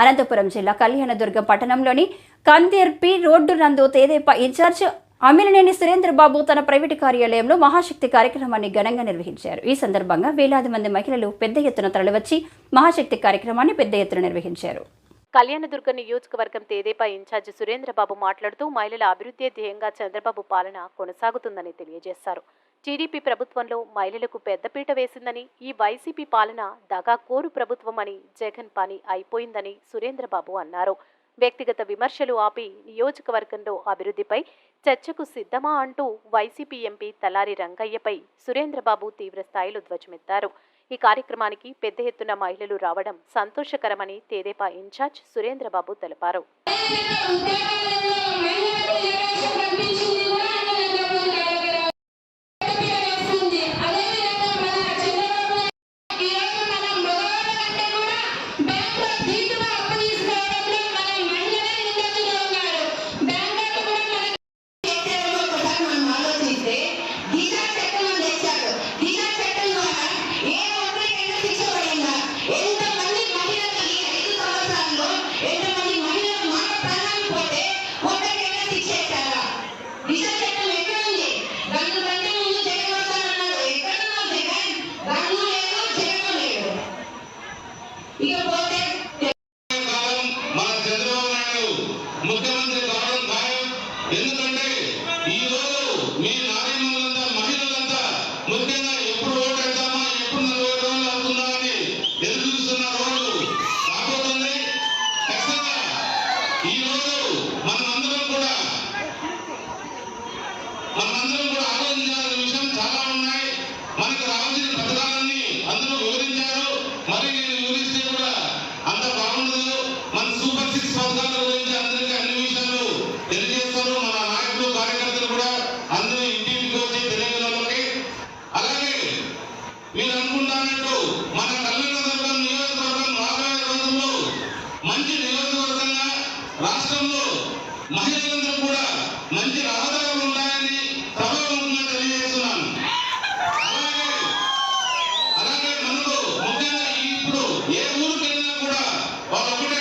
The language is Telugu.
అనంతపురం జిల్లా కళ్యాణదుర్గం పట్టణంలోని కందేర్పి రోడ్డు నందు తేదేపా ఇన్ఛార్జ్ అమిలనేని సురేంద్రబాబు తన ప్రైవేటు కార్యాలయంలో మహాశక్తి కార్యక్రమాన్ని ఘనంగా నిర్వహించారు. ఈ సందర్భంగా వేలాది మంది మహిళలు పెద్ద ఎత్తున తరలివచ్చి మహాశక్తి కార్యక్రమాన్ని పెద్ద ఎత్తున నిర్వహించారు. కళ్యాణదుర్గ నియోజకవర్గం తేదేపా ఇన్ఛార్జ్ సురేంద్రబాబు మాట్లాడుతూ మహిళల అభివృద్ధి ధ్యేయంగా చంద్రబాబు పాలన కొనసాగుతుందని తెలియజేశారు. టీడీపీ ప్రభుత్వంలో మహిళలకు పెద్దపీట వేసిందని ఈ వైసీపీ పాలన దగాకోరు ప్రభుత్వమని జగన్ పని అయిపోయిందని సురేంద్రబాబు అన్నారు. వ్యక్తిగత విమర్శలు ఆపి నియోజకవర్గంలో అభివృద్ధిపై చర్చకు సిద్ధమా అంటూ వైసీపీ ఎంపీ తలారి రంగయ్యపై సురేంద్రబాబు తీవ్రస్థాయిలో ధ్వజమెత్తారు. ఈ కార్యక్రమానికి పెద్ద ఎత్తున మహిళలు రావడం సంతోషకరమని తేదేపా ఇన్ఛార్జ్ సురేంద్రబాబు తెలిపారు. మీ నాయకులంతా మహిళలంతా ముఖ్యంగా ఎప్పుడు ఓటేద్దామా ఎప్పుడు నలభై రోజులు అవుతుందా అని ఎదురు చూస్తున్న రోజు. రాబోతుంది ఖచ్చితంగా ఈ రోజు మనమందరం కూడా మనమందరం కూడా ఆలోచించాల్సిన మన తల్లిదండ్రుల నియోజకవర్గం రాబోయే రోజుల్లో మంచి నియోజకవర్గంగా రాష్ట్రంలో మహిళలందరూ కూడా మంచి రహదారులు ఉన్నాయని సభాముఖంగా తెలియజేస్తున్నాను. అలాగే అలాగే మనకు ముఖ్యంగా ఇప్పుడు ఏ ఊరికి కూడా వాళ్ళు ఒకటే